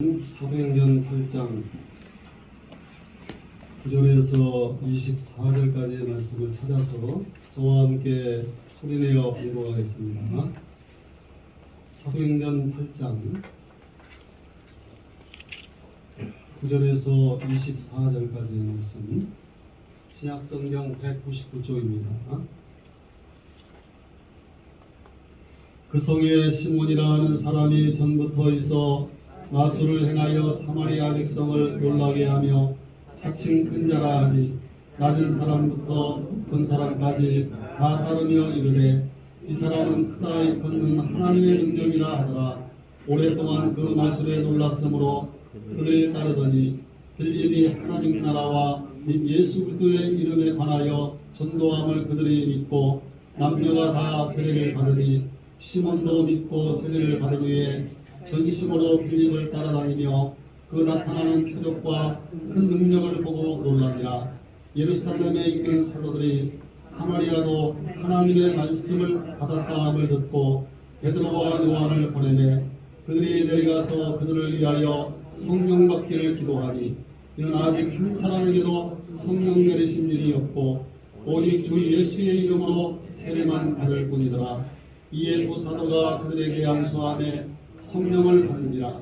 사도행전 8장 9절에서 24절까지의 말씀을 찾아서 저와 함께 소리내어 읽어가겠습니다. 사도행전 8장 9절에서 24절까지의 말씀 신약성경 199쪽입니다. 그 성에 시몬이라는 사람이 전부터 있어 마술을 행하여 사마리아 백성을 놀라게 하며 자칭 큰 자라 하니 낮은 사람부터 큰 사람까지 다 따르며 이르되 이 사람은 크다 일컫는 하나님의 능력이라 하더라. 오랫동안 그 마술에 놀랐으므로 그들이 따르더니 빌립이 하나님 나라와 및 예수 그리스도의 이름에 관하여 전도함을 그들이 믿고 남녀가 다 세례를 받으니 시몬도 믿고 세례를 받은 후에 전심으로 빌립을 따라다니며 그 나타나는 표적과 큰 능력을 보고 놀라니라 예루살렘에 있는 사도들이 사마리아도 하나님의 말씀을 받았다함을 듣고 베드로와 요한을 보내매 그들이 내려가서 그들을 위하여 성령 받기를 기도하니 이는 아직 한 사람에게도 성령 내리신 일이 없고 오직 주 예수의 이름으로 세례만 받을 뿐이더라. 이에 두 사도가 그들에게 양수함에 성령을 받으니라.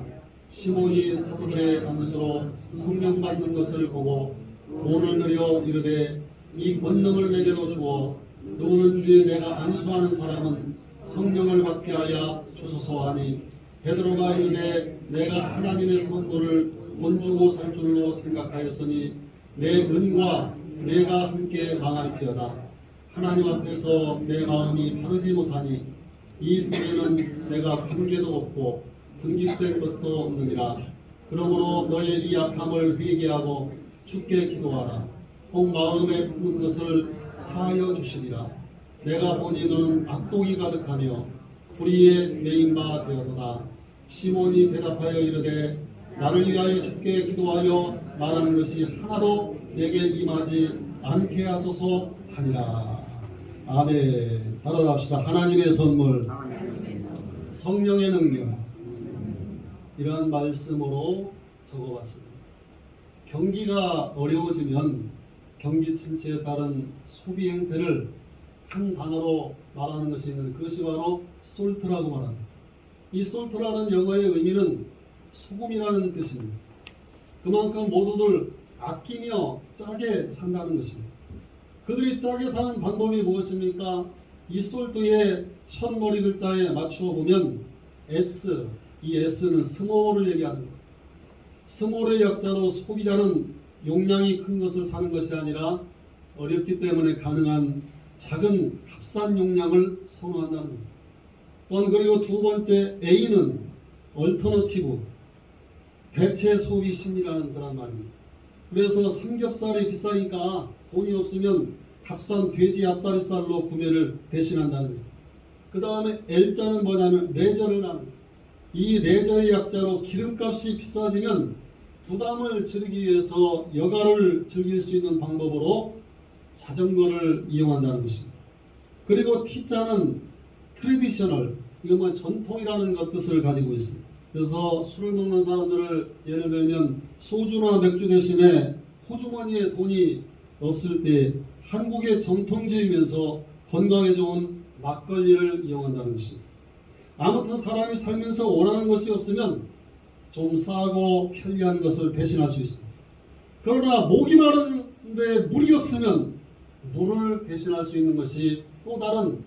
시몬이 사도들의 안수로 성령 받는 것을 보고 돈을 들여 이르되 이 권능을 내게도 주어 누구든지 내가 안수하는 사람은 성령을 받게 하여 주소서 하니 베드로가 이르되 내가 하나님의 선물을 돈 주고 살 줄로 생각하였으니 내 은과 내가 함께 망할지어다. 하나님 앞에서 내 마음이 바르지 못하니 이 둘에는 내가 관계도 없고 분깃될 것도 없느니라. 그러므로 너의 이 약함을 회개하고 주께 기도하라. 혹 마음에 품은 것을 사하여 주시리라. 내가 보니 너는 악독이 가득하며 불의에 매인 바 되었도다. 시몬이 대답하여 이르되 나를 위하여 주께 기도하여 말하는 것이 하나도 내게 임하지 않게 하소서 하니라. 아멘. 따라합시다. 하나님의 선물, 성령의 능력. 이러한 말씀으로 적어봤습니다. 경기가 어려워지면 경기 침체에 따른 소비 행태를 한 단어로 말하는 것이 있는데 그것이 바로 솔트라고 말합니다. 이 솔트라는 영어의 의미는 소금이라는 뜻입니다. 그만큼 모두들 아끼며 짜게 산다는 것입니다. 그들이 짜게 사는 방법이 무엇입니까? 이 솔트의 첫 머리 글자에 맞추어 보면 S, 이 S는 스몰을 얘기하는 거예요. 스몰의 약자로 소비자는 용량이 큰 것을 사는 것이 아니라 어렵기 때문에 가능한 작은 값싼 용량을 선호한다는 겁니다. 또한 그리고 두 번째 A는 얼터너티브, 대체 소비 심리라는 그런 말입니다. 그래서 삼겹살이 비싸니까 돈이 없으면 값싼 돼지 앞다리살로 구매를 대신한다는 거예요. 그 다음에 L자는 뭐냐면 레저를 하는. 이 레저의 약자로 기름값이 비싸지면 부담을 줄이기 위해서 여가를 즐길 수 있는 방법으로 자전거를 이용한다는 것입니다. 그리고 T자는 트레디셔널, 이건 뭐 전통이라는 것 뜻을 가지고 있습니다. 그래서 술을 먹는 사람들을 예를 들면 소주나 맥주 대신에 호주머니에 돈이 없을 때 한국의 전통주의면서 건강에 좋은 막걸리를 이용한다는 것입니다. 아무튼 사람이 살면서 원하는 것이 없으면 좀 싸고 편리한 것을 대신할 수 있습니다. 그러나 목이 마른데 물이 없으면 물을 대신할 수 있는 것이 또 다른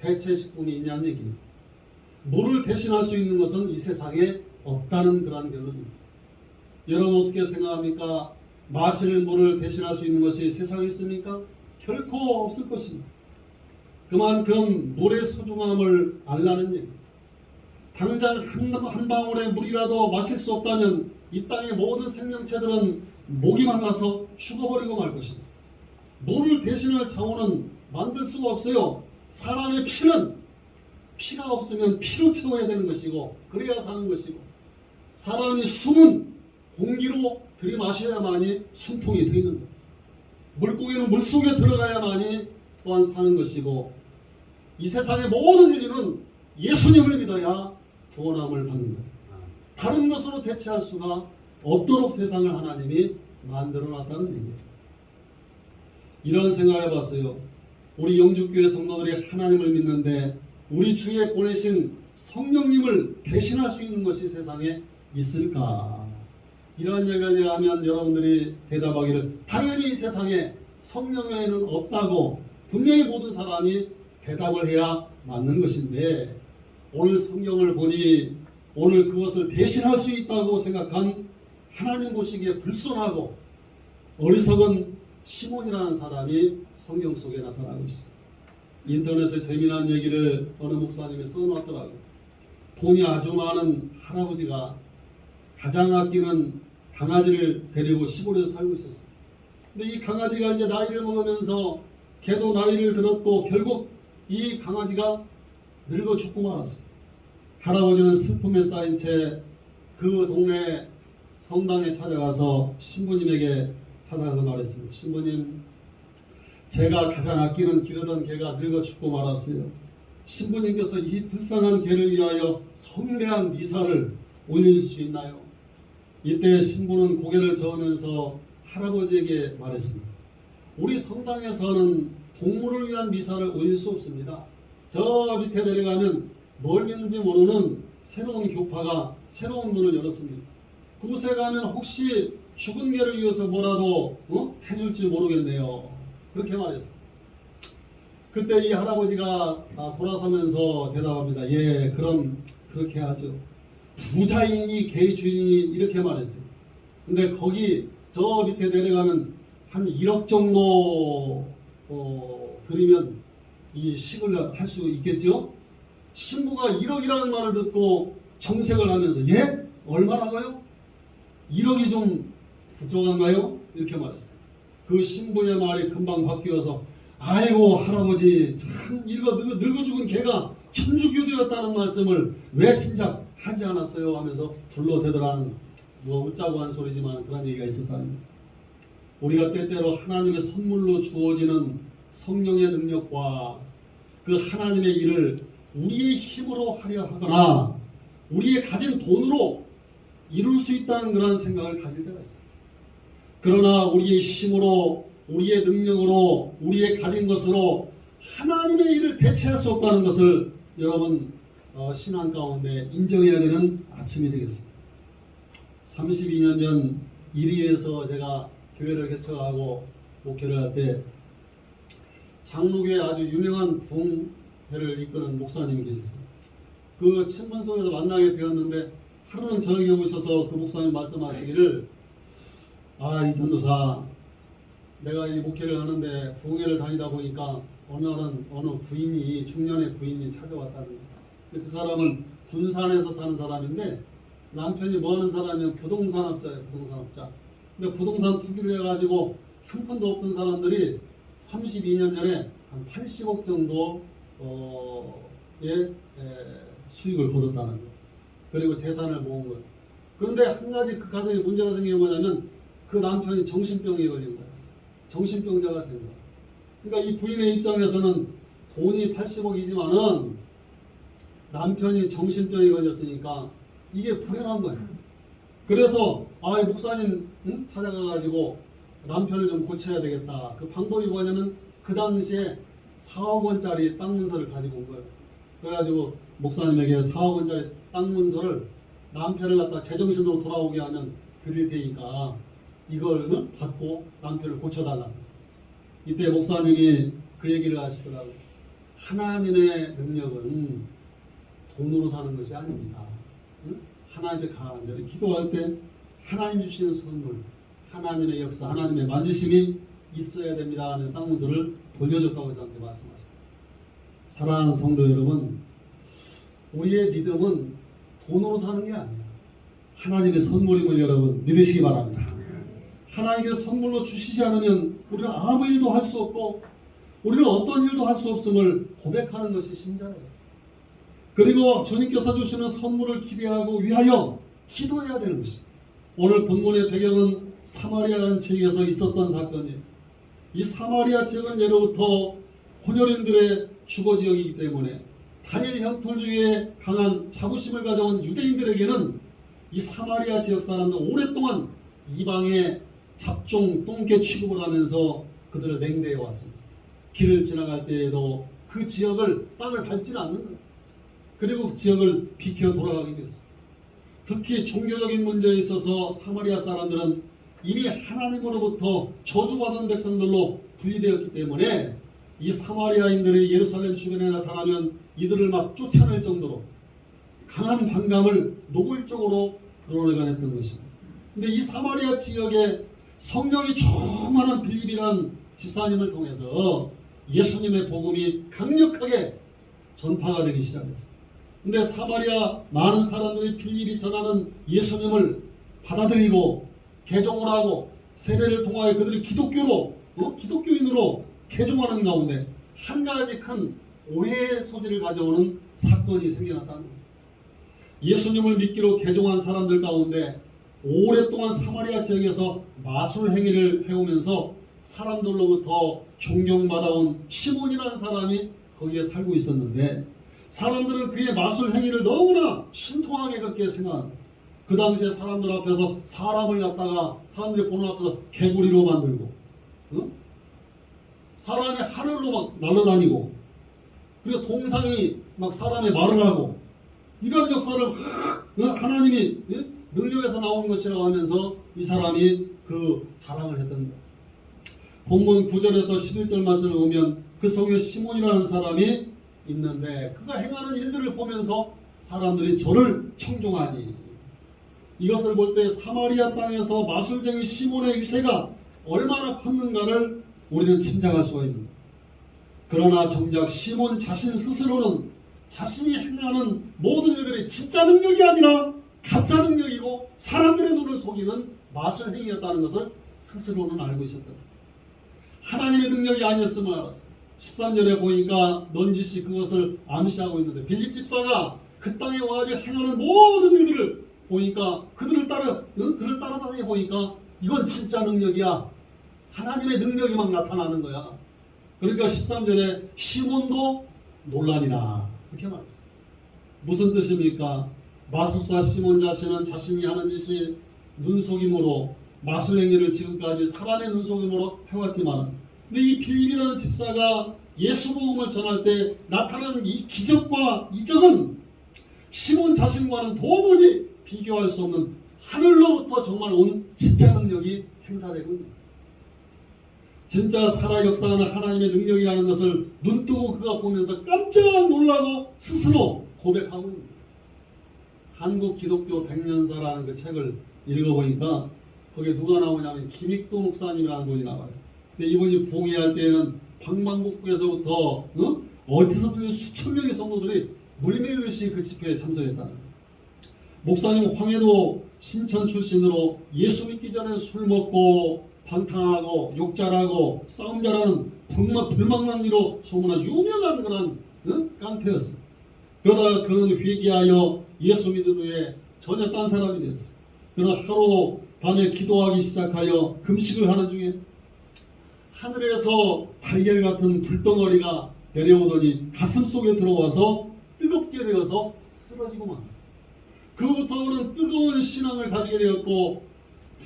대체 식품이 있냐는 얘기입니다. 물을 대신할 수 있는 것은 이 세상에 없다는 그러한 결론입니다. 여러분 어떻게 생각합니까? 마실 물을 대신할 수 있는 것이 세상에 있습니까? 결코 없을 것입니다. 그만큼 물의 소중함을 알라는 얘기입니다. 당장 한, 한 방울의 물이라도 마실 수 없다면 이 땅의 모든 생명체들은 목이 말라서 죽어버리고 말 것입니다. 물을 대신할 자원은 만들 수가 없어요. 사람의 피는 피가 없으면 피로 채워야 되는 것이고 그래야 사는 것이고 사람이 숨은 공기로 들이마셔야만이 숨통이 트이는 거예요. 물고기는 물 속에 들어가야만이 또한 사는 것이고 이 세상의 모든 인류는 예수님을 믿어야 구원함을 받는 거예요. 다른 것으로 대체할 수가 없도록 세상을 하나님이 만들어 놨다는 얘기예요. 이런 생각을 해봤어요. 우리 영주교회 성도들이 하나님을 믿는데 우리 주에 보내신 성령님을 대신할 수 있는 것이 세상에 있을까? 이런 얘기를 하면 여러분들이 대답하기를 당연히 이 세상에 성령 외에는 없다고 분명히 모든 사람이 대답을 해야 맞는 것인데 오늘 성경을 보니 오늘 그것을 대신할 수 있다고 생각한 하나님 보시기에 불손하고 어리석은 시몬이라는 사람이 성경 속에 나타나고 있습니다. 인터넷에 재미난 얘기를 어느 목사님이 써놨더라고요. 돈이 아주 많은 할아버지가 가장 아끼는 강아지를 데리고 시골에 살고 있었어요. 근데 이 강아지가 이제 나이를 먹으면서 걔도 나이를 들었고 결국 이 강아지가 늙어 죽고 말았어요. 할아버지는 슬픔에 쌓인 채 그 동네 성당에 찾아가서 신부님에게 찾아가서 말했습니다. 신부님, 제가 가장 아끼는 기르던 개가 늙어 죽고 말았어요. 신부님께서 이 불쌍한 개를 위하여 성대한 미사를 올려줄 수 있나요? 이때 신부는 고개를 저으면서 할아버지에게 말했습니다. 우리 성당에서는 동물을 위한 미사를 올릴 수 없습니다. 저 밑에 내려가면 뭘 믿는지 모르는 새로운 교파가 새로운 문을 열었습니다. 그곳에 가면 혹시 죽은 개를 위해서 뭐라도 어? 해줄지 모르겠네요. 그렇게 말했어요. 그때 이 할아버지가 아, 돌아서면서 대답합니다. 예, 그럼 그렇게 하죠. 부자이니 개 주인이 이렇게 말했어요. 근데 거기 저 밑에 내려가면 한 1억 정도 어, 드리면 이 식을 할 수 있겠죠? 신부가 1억이라는 말을 듣고 정색을 하면서 예? 얼마라고요? 1억이 좀 부족한가요? 이렇게 말했어요. 그 신부의 말이 금방 바뀌어서 아이고 할아버지 참 늙어, 늙어 죽은 개가 천주교도였다는 말씀을 왜 진작 하지 않았어요 하면서 불러대더라는 누가 웃자고 한 소리지만 그런 얘기가 있었다는. 우리가 때때로 하나님의 선물로 주어지는 성령의 능력과 그 하나님의 일을 우리의 힘으로 하려 하거나 우리의 가진 돈으로 이룰 수 있다는 그런 생각을 가질 때가 있어요. 그러나 우리의 힘으로 우리의 능력으로 우리의 가진 것으로 하나님의 일을 대체할 수 없다는 것을 여러분 어, 신앙 가운데 인정해야 되는 아침이 되겠습니다. 32년 전 이리에서 제가 교회를 개척하고 목회를 할 때 장로교에 아주 유명한 부흥회를 이끄는 목사님이 계셨어요. 그 친분 속에서 만나게 되었는데 하루는 저에게 오셔서 그 목사님 말씀하시기를 아 이 전도사 내가 이 목회를 하는데 부흥회를 다니다 보니까 날은 어느 부인이 중년의 부인이 찾아왔다는 거예요. 근데 그 사람은 군산에서 사는 사람인데 남편이 뭐 하는 사람이면 부동산업자예요. 부동산업자. 근데 부동산 투기를 해가지고 한 푼도 없던 사람들이 32년 전에 한 80억 정도 어의 수익을 거뒀다는 거예요. 그리고 재산을 모은 거예요. 그런데 한 가지 그 가정에 문제가 생긴 게 뭐냐면 그 남편이 정신병에 걸린 거예요. 정신병자가 된 거예요. 그러니까 이 부인의 입장에서는 돈이 80억이지만은 남편이 정신병에 걸렸으니까 이게 불행한 거예요. 그래서 아, 이 목사님 응? 찾아가가지고 남편을 좀 고쳐야 되겠다. 그 방법이 뭐냐면 그 당시에 4억 원짜리 땅 문서를 가지고 온 거예요. 그래가지고 목사님에게 4억 원짜리 땅 문서를 남편을 갖다 제정신으로 돌아오게 하면 드릴 테니까 이걸 응? 받고 남편을 고쳐달라. 이때 목사님이 그 얘기를 하시더라고요. 하나님의 능력은 돈으로 사는 것이 아닙니다. 응? 하나님께 간절히 기도할 때 하나님 주시는 선물, 하나님의 역사, 하나님의 만지심이 있어야 됩니다 하는 땅 문서를 돌려줬다고 저한테 말씀하시더라고요. 사랑하는 성도 여러분, 우리의 믿음은 돈으로 사는 게 아니야. 하나님의 선물임을 여러분 믿으시기 바랍니다. 하나님께서 선물로 주시지 않으면 우리는 아무 일도 할 수 없고 우리는 어떤 일도 할 수 없음을 고백하는 것이 신자예요. 그리고 주님께서 주시는 선물을 기대하고 위하여 기도해야 되는 것입니다. 오늘 본문의 배경은 사마리아라는 지역에서 있었던 사건이에요. 이 사마리아 지역은 예로부터 혼혈인들의 주거 지역이기 때문에 단일 형통주의에 강한 자부심을 가져온 유대인들에게는 이 사마리아 지역 사람들은 오랫동안 이방의 잡종 똥개 취급을 하면서 그들을 냉대해 왔습니다. 길을 지나갈 때에도 그 지역을 땅을 밟지는 않는 거예요. 그리고 그 지역을 비켜 돌아가게 되었어요. 특히 종교적인 문제에 있어서 사마리아 사람들은 이미 하나님으로부터 저주받은 백성들로 분리되었기 때문에 이 사마리아인들이 예루살렘 주변에 나타나면 이들을 막 쫓아낼 정도로 강한 반감을 노골적으로 드러내가냈던 것입니다. 근데 이 사마리아 지역에 성령이 충만한 빌립이라는 집사님을 통해서 예수님의 복음이 강력하게 전파가 되기 시작했어요. 근데 사마리아 많은 사람들이 빌립이 전하는 예수님을 받아들이고 개종을 하고 세례를 통하여 그들이 기독교로 어? 기독교인으로 개종하는 가운데 한 가지 큰 오해의 소지를 가져오는 사건이 생겨났다는 거예요. 예수님을 믿기로 개종한 사람들 가운데 오랫동안 사마리아 지역에서 마술 행위를 해오면서 사람들로부터 존경받아온 시몬이라는 사람이 거기에 살고 있었는데 사람들은 그의 마술 행위를 너무나 신통하게 그렇게 생각합니다. 그 당시에 사람들 앞에서 사람을 갖다가 사람들이 보는 앞에서 개구리로 만들고 어? 사람이 하늘로 막 날아다니고 그리고 동상이 막 사람의 말을 하고 이런 역사를 어? 하나님이 예? 능력에서 나오는 것이라고 하면서 이 사람이 그 자랑을 했던 거예요. 본문 9절에서 11절 말씀을 보면 그 속에 시몬이라는 사람이 있는데 그가 행하는 일들을 보면서 사람들이 저를 청종하니 이것을 볼 때 사마리아 땅에서 마술쟁이 시몬의 유세가 얼마나 컸는가를 우리는 짐작할 수가 있는. 그러나 정작 시몬 자신 스스로는 자신이 행하는 모든 일들이 진짜 능력이 아니라 가짜 능력이고 사람들의 눈을 속이는 마술 행위였다는 것을 스스로는 알고 있었다. 하나님의 능력이 아니었음을 알았어. 13절에 보니까 넌지시 그것을 암시하고 있는데 빌립 집사가 그 땅에 와가지고 행하는 모든 일들을 보니까 그들을 따라 응? 그를 따라다니 보니까 이건 진짜 능력이야. 하나님의 능력이 막 나타나는 거야. 그러니까 13절에 시몬도 논란이라 이렇게 말했어. 무슨 뜻입니까? 마술사 시몬 자신은 자신이 하는 짓이 눈속임으로 마술 행위를 지금까지 사람의 눈속임으로 해왔지만 근데 이 빌립이라는 집사가 예수 복음을 전할 때 나타나는 이 기적과 이적은 시몬 자신과는 도무지 비교할 수 없는 하늘로부터 정말 온 진짜 능력이 행사되고 있는. 진짜 살아 역사하는 하나님의 능력이라는 것을 눈뜨고 그가 보면서 깜짝 놀라고 스스로 고백하고 있는 거예요. 한국 기독교 백년사라는 그 책을 읽어보니까 거기에 누가 나오냐면 김익도 목사님이라는 분이 나와요. 근데 이분이 부흥회할 때는 방방곡곡에서부터 어? 어디서든 수천 명의 성도들이 물밀듯이 그 집회에 참석했다는 거예요. 목사님 황해도 신천 출신으로 예수 믿기 전에 술 먹고 방탕하고 욕잘하고 싸움 잘하는 불막 불망난 이로 소문난 유명한 그런 어? 깡패였어요. 그러다가 그는 회개하여 예수 믿은 후에 전혀 딴 사람이 되었어요. 그러나 하루 밤에 기도하기 시작하여 금식을 하는 중에 하늘에서 달걀 같은 불덩어리가 내려오더니 가슴 속에 들어와서 뜨겁게 되어서 쓰러지고 만 그로부터 그는 뜨거운 신앙을 가지게 되었고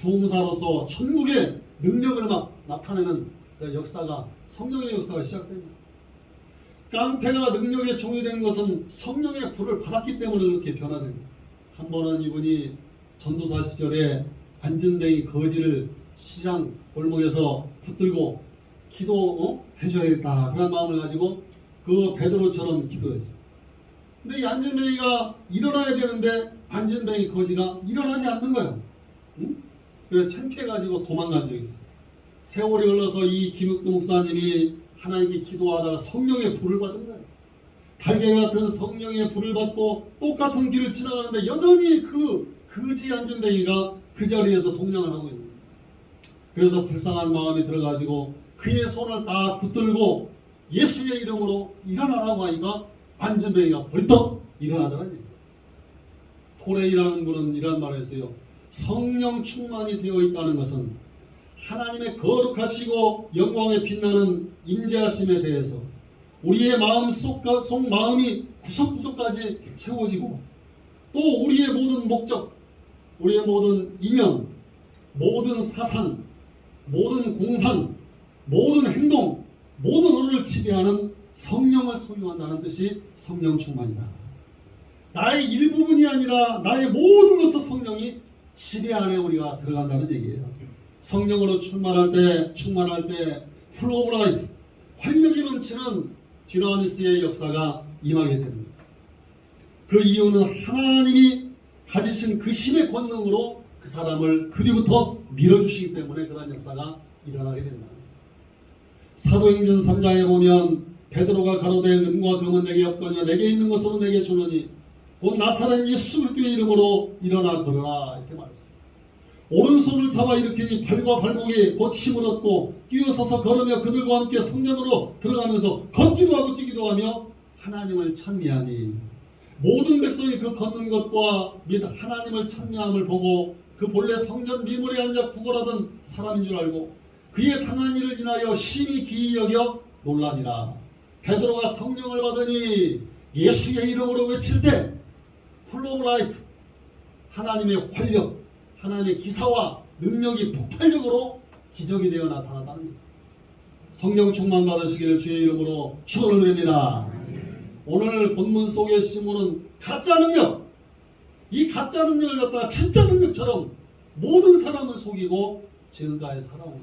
부흥사로서 천국의 능력을 막 나타내는 그 역사가 성령의 역사가 시작됩니다. 깡패가 능력의 종이 된 것은 성령의 불을 받았기 때문에 그렇게 변화됩니다. 한 번은 이분이 전도사 시절에 안전뱅이 거지를 시장 골목에서 붙들고 기도 어? 해줘야겠다 그런 마음을 가지고 그 베드로처럼 기도했어요. 근데 이 안전뱅이가 일어나야 되는데 안전뱅이 거지가 일어나지 않는 거예요. 응? 그래서 창피해가지고 도망간 적이 있어요. 세월이 흘러서 이 김육도 목사님이 하나님께 기도하다가 성령의 불을 받은 거예요. 달걀 같은 성령의 불을 받고 똑같은 길을 지나가는데 여전히 그 거지 안전뱅이가 그 자리에서 동냥을 하고 있는 거예요. 그래서 불쌍한 마음이 들어가지고 그의 손을 딱 붙들고 예수의 이름으로 일어나라고 하니까 안전뱅이가 벌떡 일어나더라는 얘기예요. 토레이라는 분은 이런 말을 했어요. 성령 충만이 되어 있다는 것은 하나님의 거룩하시고 영광에 빛나는 임재하심에 대해서 우리의 마음 속, 속 마음이 구석구석까지 채워지고 또 우리의 모든 목적 우리의 모든 인연, 모든 사상, 모든 공상, 모든 행동, 모든 언어를 지배하는 성령을 소유한다는 뜻이 성령 충만이다. 나의 일부분이 아니라 나의 모든 것을 성령이 지배 안에 우리가 들어간다는 얘기예요. 성령으로 충만할 때, 충만할 때, 풀 오브 라이프, 활력이 넘치는 디나미스의 역사가 임하게 됩니다. 그 이유는 하나님이 가지신 그 힘의 권능으로 그 사람을 그리부터 밀어주시기 때문에 그러한 역사가 일어나게 된다. 사도행전 3장에 보면 베드로가 가로되 은과 금은 내게 없거니와 내게 있는 것으로 내게 주노니 곧 나사렛 예수 그리스도의 이름으로 일어나 걸어라 이렇게 말했어요. 오른손을 잡아 일으키니 발과 발목에 곧 힘을 얻고 뛰어서서 걸으며 그들과 함께 성전으로 들어가면서 걷기도 하고 뛰기도 하며 하나님을 찬미하니. 모든 백성이 그 걷는 것과 및 하나님을 찬미함을 보고 그 본래 성전 미물에 앉아 구걸하던 사람인 줄 알고 그의 당한 일을 인하여 심히 기이 여겨 놀라니라. 베드로가 성령을 받으니 예수의 이름으로 외칠 때 풀로브 라이프 하나님의 활력 하나님의 기사와 능력이 폭발적으로 기적이 되어 나타났다는 겁니다. 성령 충만 받으시기를 주의 이름으로 축원을 드립니다. 오늘 본문 속의 시몬은 가짜 능력, 이 가짜 능력을 갖다가 진짜 능력처럼 모든 사람을 속이고 지금까지 살아온?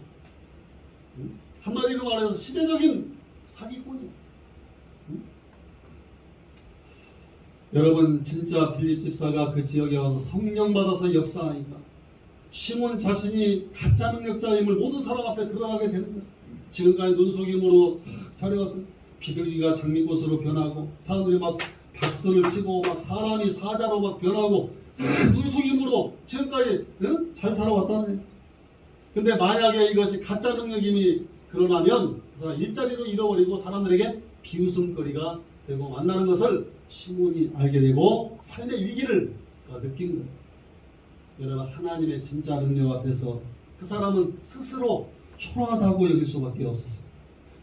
한마디로 말해서 시대적인 사기꾼이에요. 응? 여러분 진짜 빌립 집사가 그 지역에 와서 성령 받아서 역사하니까 시몬 자신이 가짜 능력자임을 모든 사람 앞에 드러나게 되는 거예요. 지금까지 눈속임으로 차려왔어 비둘기가 장미꽃으로 변하고 사람들이 막 박수를 치고 막 사람이 사자로 막 변하고 눈속임으로 지금까지 응? 잘 살아왔다는 얘기. 근데 만약에 이것이 가짜 능력임이 드러나면 그 사람 일자리도 잃어버리고 사람들에게 비웃음거리가 되고 만나는 것을 시몬이 알게 되고 삶의 위기를 어, 느낀 거예요. 여러분 하나님의 진짜 능력 앞에서 그 사람은 스스로 초라하다고 여길 수밖에 없었어요.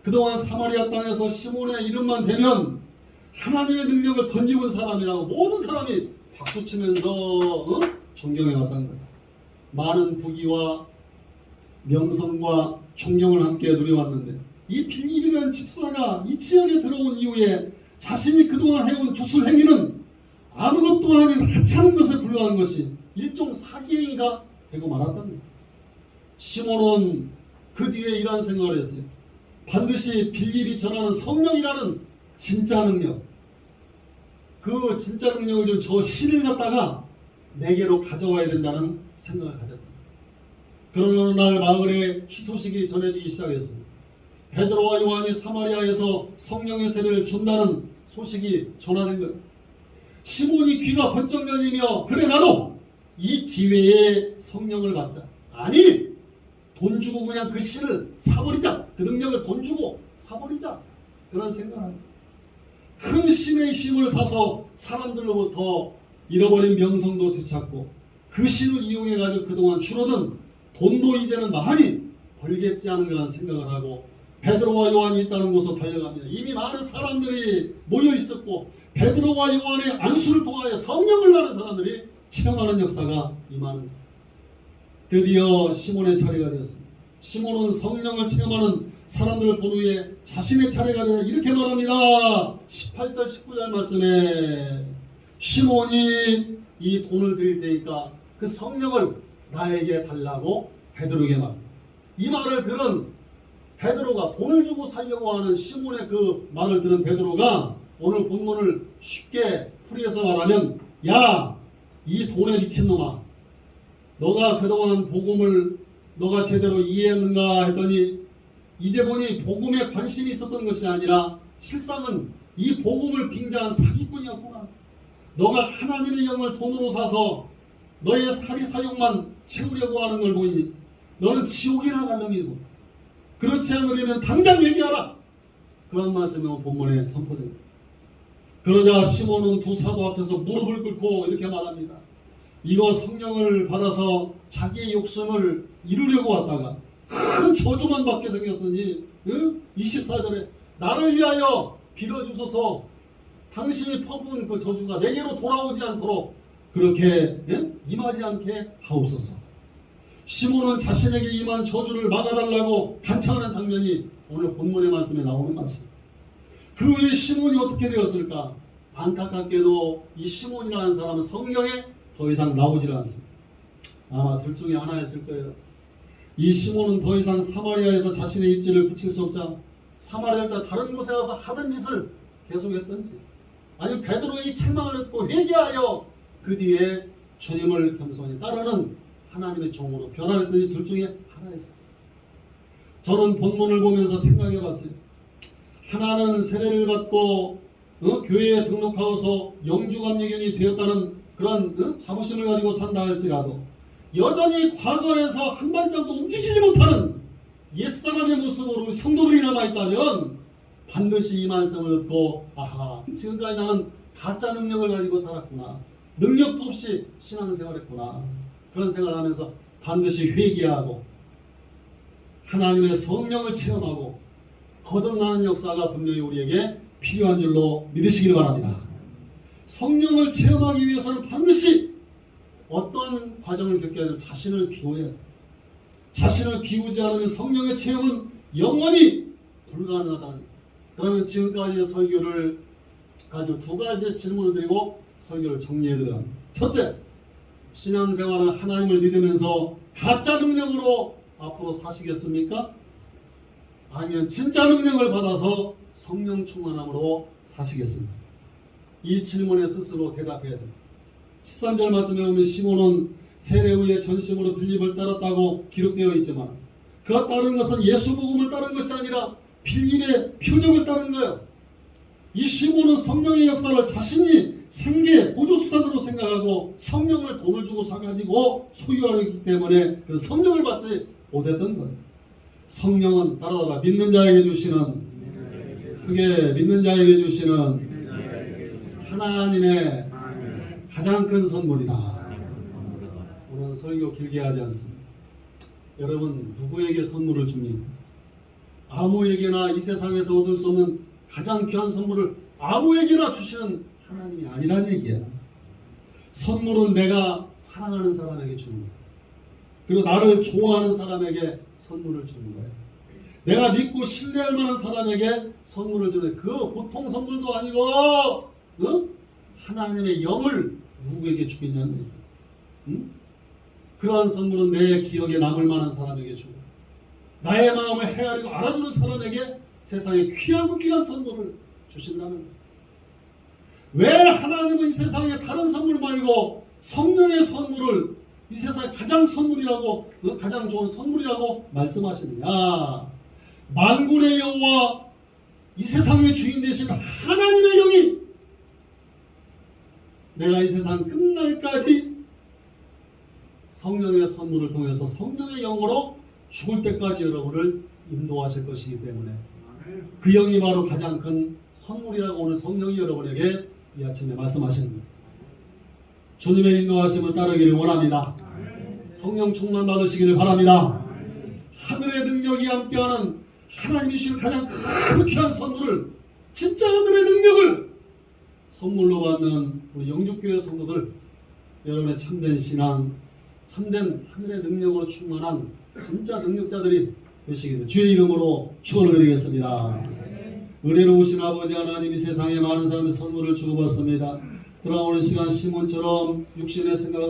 그동안 사마리아 땅에서 시몬의 이름만 대면 하나님의 능력을 던지고 온 사람이라고 모든 사람이 박수치면서 어? 존경해 왔다는 거예요. 많은 부귀와 명성과 존경을 함께 누려왔는데 이 빌립이라는 집사가 이 지역에 들어온 이후에 자신이 그동안 해온 주술 행위는 아무것도 아닌 하찮은 것에 불과한 것이 일종 사기 행위가 되고 말았다는 거예요. 시몬은 그 뒤에 이러한 생각을 했어요. 반드시 빌립이 전하는 성령이라는 진짜 능력, 그 진짜 능력을 좀 저 신을 갖다가 내게로 가져와야 된다는 생각을 가졌다. 그런 어느 날 마을에 희소식이 전해지기 시작했습니다. 베드로와 요한이 사마리아에서 성령의 세례를 준다는 소식이 전화된 거예요. 시몬이 귀가 번쩍 열리며 그래 나도 이 기회에 성령을 받자. 아니 돈 주고 그냥 그 씨를 사버리자. 그 능력을 돈 주고 사버리자. 그런 생각을 합니다. 큰 신의 힘을 사서 사람들로부터 잃어버린 명성도 되찾고 그 신을 이용해 가지고 그동안 줄어든 돈도 이제는 많이 벌겠지 그런 생각을 하고 베드로와 요한이 있다는 곳으로 달려갑니다. 이미 많은 사람들이 모여 있었고 베드로와 요한의 안수를 통하여 성령을 받은 사람들이 체험하는 역사가 임하는. 드디어 시몬의 차례가 되었습니다. 시몬은 성령을 체험하는 사람들을 본 후에 자신의 차례가 되어 이렇게 말합니다. 18절 19절 말씀에 시몬이 이 돈을 드릴 테니까 그 성령을 나에게 달라고 베드로에게 말합니다. 이 말을 들은 베드로가 돈을 주고 살려고 하는 시몬의 그 말을 들은 베드로가 오늘 본문을 쉽게 풀이해서 말하면 야 이 돈에 미친놈아 너가 그동안 복음을 너가 제대로 이해했는가 했더니 이제 보니 복음에 관심이 있었던 것이 아니라 실상은 이 복음을 빙자한 사기꾼이었구나. 너가 하나님의 영을 돈으로 사서 너의 사리 사욕만 채우려고 하는 걸 보니 너는 지옥이나 갈 놈이고 그렇지 않으려면 당장 얘기하라. 그런 말씀이 본문에 선포됩니다. 그러자 시몬은 두 사도 앞에서 무릎을 꿇고 이렇게 말합니다. 이거 성령을 받아서 자기의 욕심을 이루려고 왔다가 큰 저주만 받게 생겼으니 응? 24절에 나를 위하여 빌어주소서 당신이 퍼부은 그 저주가 내게로 돌아오지 않도록 그렇게 예? 임하지 않게 하옵소서. 시몬은 자신에게 임한 저주를 막아달라고 간청하는 장면이 오늘 본문의 말씀에 나오는 말씀. 그 후에 시몬이 어떻게 되었을까? 안타깝게도 이 시몬이라는 사람은 성경에 더 이상 나오질 않습니다. 아마 둘 중에 하나였을 거예요. 이 시몬은 더 이상 사마리아에서 자신의 입지를 붙일 수 없자 사마리아보다 다른 곳에 가서 하던 짓을 계속했던지 아니면 베드로의 책망을 듣고 회개하여 그 뒤에 주님을 겸손히 따르는 하나님의 종으로 변할 그 둘 중에 하나였어요. 저는 본문을 보면서 생각해 봤어요. 하나는 세례를 받고 어? 교회에 등록하고서 영주감리견이 되었다는 그런 어? 자부심을 가지고 산다 할지라도 여전히 과거에서 한 발짝도 움직이지 못하는 옛사람의 모습으로 성도들이 남아있다면 반드시 이 말씀을 듣고 아하 지금까지 나는 가짜 능력을 가지고 살았구나 능력도 없이 신앙생활했구나 그런 생각을 하면서 반드시 회개하고 하나님의 성령을 체험하고 거듭나는 역사가 분명히 우리에게 필요한 줄로 믿으시길 바랍니다. 성령을 체험하기 위해서는 반드시 어떤 과정을 겪게 하는 자신을 비워야 돼. 자신을 비우지 않으면 성령의 체험은 영원히 불가능하다는. 그러면 지금까지의 설교를 가지고 두 가지 질문을 드리고 설교를 정리해 드려요. 첫째, 신앙생활은 하나님을 믿으면서 가짜 능력으로 앞으로 사시겠습니까? 아니면 진짜 능력을 받아서 성령 충만함으로 사시겠습니까? 이 질문에 스스로 대답해야 됩니다. 13절 말씀에 보면 시몬은 세례 후에 전심으로 빌립을 따랐다고 기록되어 있지만 그가 따른 것은 예수 복음을 따른 것이 아니라 빌립의 표적을 따른 거예요. 이 시몬은 성령의 역사를 자신이 생계 보조 수단으로 생각하고 성령을 돈을 주고 사가지고 소유하기 때문에 그 성령을 받지 못했던 거예요. 성령은 따라다가 믿는 자에게 주시는 그게 믿는 자에게 주시는 하나님의 가장 큰 선물이다. 오늘 설교 길게 하지 않습니다. 여러분 누구에게 선물을 줍니까? 아무에게나 이 세상에서 얻을 수 없는 가장 귀한 선물을 아무에게나 주시는 하나님이 아니란 얘기야. 선물은 내가 사랑하는 사람에게 주는 거야. 그리고 나를 좋아하는 사람에게 선물을 주는 거야. 내가 믿고 신뢰할 만한 사람에게 선물을 주는 그 보통 선물도 아니고 어? 하나님의 영을 누구에게 주겠냐는 얘기야. 응? 그러한 선물은 내 기억에 남을 만한 사람에게 주고 나의 마음을 헤아리고 알아주는 사람에게 세상에 귀하고 귀한 선물을 주신다는 거예요. 왜 하나님은 이 세상에 다른 선물 말고 성령의 선물을 이 세상의 가장 선물이라고 어, 가장 좋은 선물이라고 말씀하시느냐? 만군의 여호와 이 세상의 주인 되신 하나님의 영이 내가 이 세상 끝날까지 성령의 선물을 통해서 성령의 영으로 죽을 때까지 여러분을 인도하실 것이기 때문에 그 영이 바로 가장 큰 선물이라고 오늘 성령이 여러분에게 이 아침에 말씀하시는 거예요. 주님의 인도하심을 따르기를 원합니다. 성령 충만 받으시기를 바랍니다. 하늘의 능력이 함께하는 하나님이 주신 가장 큰 귀한 선물을 진짜 하늘의 능력을 선물로 받는 우리 영주교회 성도들 여러분의 참된 신앙 참된 하늘의 능력으로 충만한 진짜 능력자들이 되시기를 주의 이름으로 축원을 드리겠습니다. 은혜로우신 아버지 하나님이 세상에 많은 사람의 선물을 주고받습니다. 오늘 시간 시몬처럼 육신의 생각을